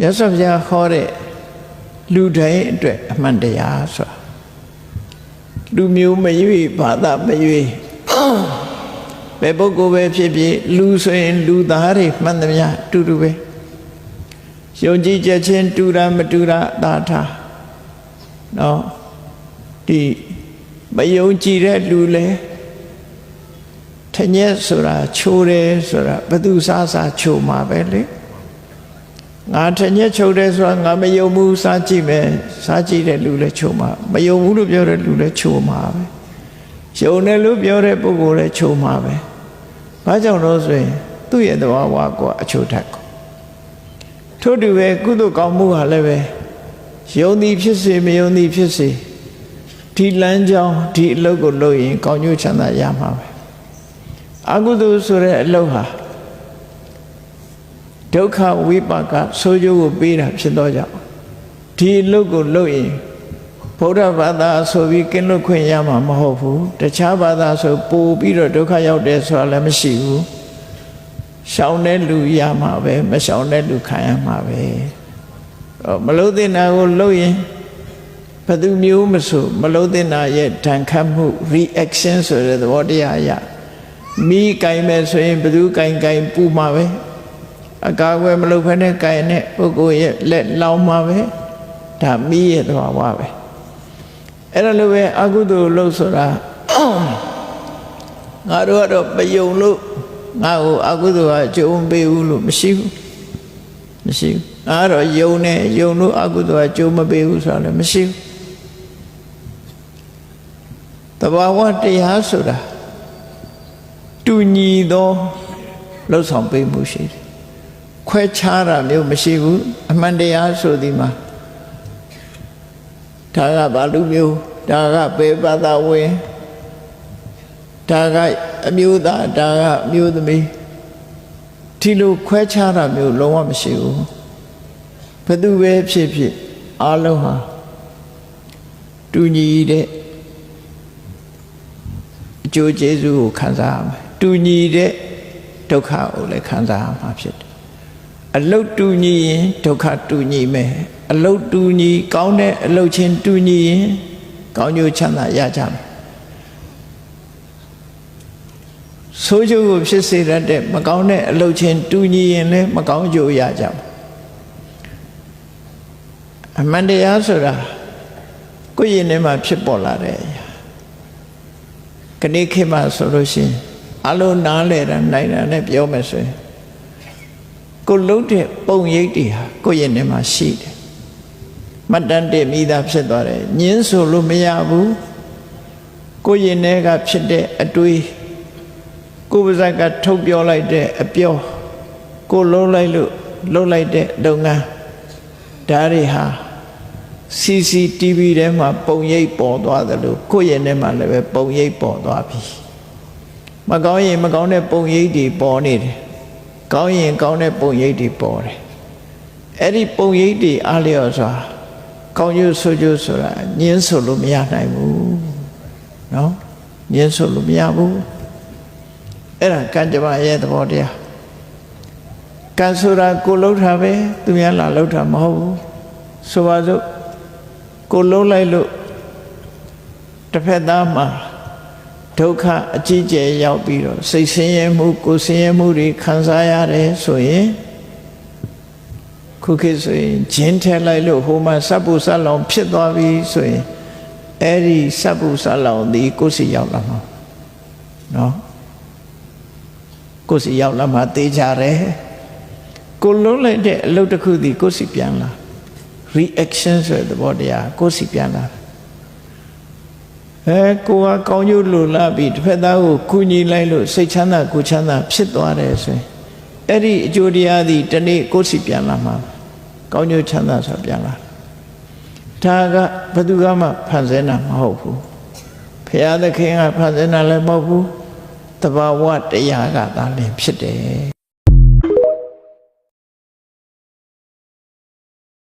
မြတ်စွာဘုရားဟောတဲ့လူတိုင်းအတွက်အမှန်တရားဆိုတာလူမျိုးမရွေဘာသာမရွေဘယ်ပုဂ္ဂိုလ်ပဲဖြစ်ဖြစ်လူဆိုရင်လူသားတွေမှန်သမျှအတူတူပဲယုံကြည်ချက်ချင်းတူတာမတူတာအသာထားနော်ဒီမယုံကြည်တဲ့လူလဲထညက်ဆိုတာချိုးတယ်ဆိုတာဘသူစားစားချိုးမှာပဲလေ ငါထညက်ချိုးတယ်ဆိုတာငါမယုံဘူးစားကြည့်မယ်စားကြည့်တဲ့လူလဲချိုးမှာမယုံဘူးလို့ပြောတဲ့လူလဲချိုးမှာပဲယုံတယ်လို့ပြောတဲ့ပုဂ္ဂိုလ်လဲချိုးမှာပဲဘာကြောင့်လို့ဆိုရင်သူ့ရဲ့သဘာဝကအချိုးထက်ကိုထို့တူပဲကုသိုလ်ကောင်းမှုဟာလည်းပဲယုံသည်ဖြစ်စေမယုံသည်ဖြစ်စေဒီလမ်းကြောင်းဒီအလုပ်ကိုလုပ်ရင်ကောင်းကျိုးချမ်းသာရမှာပဲအကုသိုလ်ဆိုတဲ့အလုပ်ဟာ ဒုက္ခဝိပါကဆိုးကျိုးကိုပေးတာဖြစ်တော့ကြောင့်ဒီအလုပ်ကိုလုပ်ရင်ဗုဒ္ဓဘာသာဆိုပြီးကင်းလွတ်ခွင့်ရမှာမဟုတ်ဘူးတခြားဘာသာဆိုပို့ပြီးတော့ဒုက္ခရောက်တယ်ဆိုတာလည်းမရှိဘူးရှောင်တဲ့လူရမှာပဲမရှောင်တဲ့လူခံရမှာပဲမလို့တဲ့နာကိုလုပ်ရင်ဘယ်သူမျိုးမဆိုမလို့တဲ့နာရဲ့ဒဏ်ခတ်မှု reaction ဆိုတဲ့သဘောတရားအရမိကင်မဲ့ဆိုရင်ဘယ်သူကင်ကင်ပူမှာပဲ အကာအကွယ်မလုပ်ဖ ೇನೆ ကင်နဲ့ပုဂ္ဂိုလ်ရဲ့လက်လောင်မှာပဲဒါမိရဲ့သဘောဝပဲအဲ့ဒါလိုပဲအကုသိုလ်လို့ဆိုတာငါတို့ကတော့ပယုံလို့ငါ့ကိုအကုသိုလ်ကအကျိုးမပေးဘူးလို့မရှိဘူးမရှိဘူးအဲ့တော့ယုံနေယုံလို့အကုသိုလ်ကအကျိုးမပေးဘူးဆိုတာလည်းမရှိဘူးတဘာဝတရားဆိုတာတူညီသောလှုပ်ဆောင်ပေးမှုရှိတယ် ခွဲခြားတာမျိုးမရှိဘူးအမှန်တရားဆိုဒီမှာဒါကဘာလူမျိုးဒါကဘယ်ဘာသာဝင်ဒါကအမျိုးသားဒါကအမျိုးသမီးဒီလိုခွဲခြားတာမျိုးလုံးဝမရှိဘူးဘယ်သူပဲဖြစ်ဖြစ်အလုံးဟာတူညီတဲ့အကျိုးကျေးဇူးကိုခံစားရမယ်တူညီတဲ့ဒုက္ခကိုလည်းခံစားရမှာဖြစ်တယ် အလုတ်တူညီရင်ဒုက္ခတူညီမယ်အလုတ်တူညီကောင်းတဲ့အလုတ်ချင်းတူညီရင်ကောင်းကျိုးချမ်းသာရကြမယ်ဆိုးကျိုးကိုဖြစ်စေတတ်တဲ့မကောင်းတဲ့အလုတ်ချင်းတူညီရင်လည်းမကောင်းကျိုးရကြမယ်အမှန်တရားဆိုတာကိုယ့်ရင်ထဲမှာဖြစ်ပေါ်လာတဲ့အရာခဏခေတ်မှာဆိုလို့ရှိရင်အလုံးနားလဲတာနိုင်တာနဲ့ပြောမယ်ဆိုရင် ကိုလုံးတဲ့ပုံရိပ်တွေဟာကိုယ့်ရင်ထဲမှာရှိတယ်မတန်တဲ့မိသားဖြစ်သွားတယ်ညင်းဆိုလို့မရဘူးကိုယ့်ရင်ထဲကဖြစ်တဲ့အတွေးကိုယ်ပါဇက်ကထုတ်ပြောလိုက်တဲ့အပြောကိုလုံးလိုက်လို့လုံးလိုက်တဲ့လုပ်ငန်းဓာတ်တွေဟာ CCTV ထဲမှာပုံရိပ်ပေါ်သွားတယ်လို့ကိုယ့်ရင်ထဲမှာလည်းပဲပုံရိပ်ပေါ်သွားပြီမကောင်းရင်မကောင်းတဲ့ပုံရိပ်တွေပေါ်နေတယ် ကောင်းရင်ကောင်းတဲ့ပုံရိပ်တွေပေါ်တယ်အဲ့ဒီပုံရိပ်တွေအားလျော်စွာကောင်းကျိုးဆိုးကျိုးဆိုတာညင်းဆိုလို့မရနိုင်ဘူးနော်ညင်းဆိုလို့မရဘူးအဲ့ဒါကံကြမ္မာရဲ့သဘောတရားကံဆိုတာကိုလှုပ်တာပဲသူများလာလှုပ်တာမဟုတ်ဘူးဆိုပါစို့ကိုလုံးလိုက်လို့တစ်ဖက်သားမှာ ဒုက္ခအကြီးကျယ်ရောက်ပြီးတော့စိတ်ဆင်းရဲမှုကိုယ်ဆင်းရဲမှုတွေခံစားရတယ်ဆိုရင်ခုခေတ်ဆိုရင်ဂျင်းထဲလိုက်လို့ဟိုမှာစပ်ပူစပ်လောင်ဖြစ်သွားပြီဆိုရင်အဲ့ဒီစပ်ပူစပ်လောင်ဒီကိုယ်စီရောက်လာမှာနော်ကိုယ်စီရောက်လာမှာတေးကြတယ်ကိုလုံးလိုက်တဲ့အလုပ်တစ်ခုဒီကိုယ်စီပြန်လာ reaction ဆိုတဲ့သဘောတရားကိုယ်စီပြန်လာ အဲကိုကကောင်းကျိုးလိုလားပြီးတစ်ဖက်သားကိုကူညီလိုက်လို့စိတ်ချမ်းသာကိုချမ်းသာဖြစ်သွားတယ်ဆိုရင်အဲ့ဒီအကျိုးတရားသည်တနေ့ကိုယ်စီပြန်လာမှာကောင်းကျိုးချမ်းသာဆိုပြန်လာဒါကဘယ်သူကမှဖန်ဆင်းတာမဟုတ်ဘူးဖရာသခင်ကဖန်ဆင်းတာလည်းမဟုတ်ဘူးတဘာဝတရားကသာလင်ဖြစ်တယ်